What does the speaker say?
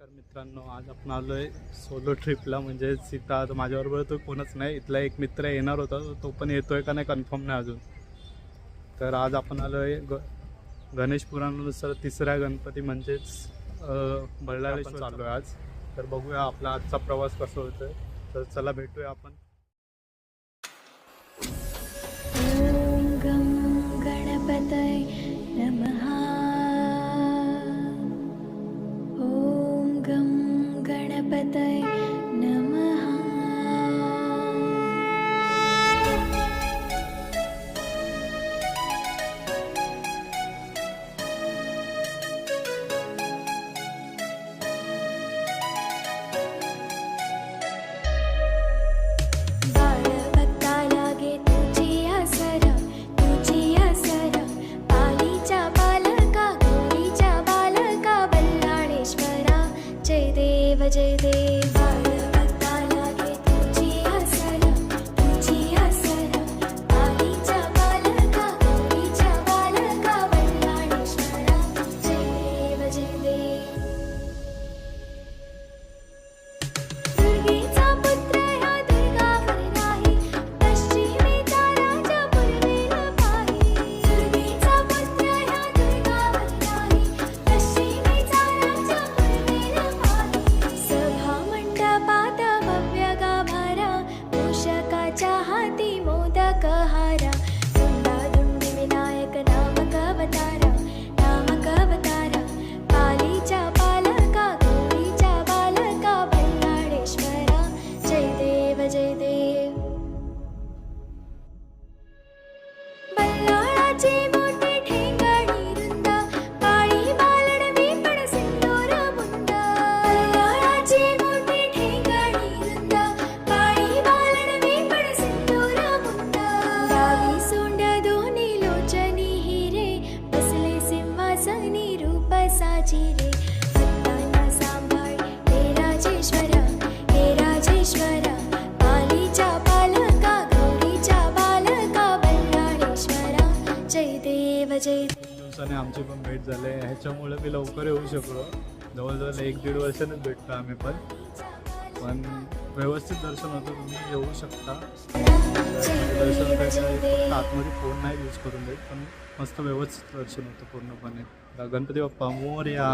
नमस्कार मित्रांनो आज आपण आलो आहे सोलो ट्रिपला म्हणजे सीता आता माझ्याबरोबर तो कोणच नाही. इथला एक मित्र येणार होता तो पण येतोय का नाही कन्फर्म नाही अजून. तर आज आपण आलो आहे ग गणेश पुराणानुसार तिसऱ्या गणपती म्हणजेच बल्लाळेश्वर चाललो आहे आज. तर बघूया आपला आजचा प्रवास कसा होतोय. तर चला भेटूया आपण. गणपतये गणपतये जय देव रूप साजिरे भक्तांना सांभाळ. हे राजेश्वरा हे राजेश्वरा. पालीच्या पालका गौरीच्या बालका बल्लाळेश्वरा. जय देव जय देव. दोन दिवसाने आमची पण भेट झाली आहे. ह्याच्यामुळे मी लवकर येऊ शकलो. जवळजवळ एक दीड वर्षानेच भेटतो आम्ही पण. पण व्यवस्थित दर्शन होतं तुम्ही येऊ शकता. दर्शन फक्त आतमध्ये फोन नाही यूज करून देत पण मस्त व्यवस्थित दर्शन होतं पूर्णपणे. गणपती बाप्पा मोरया.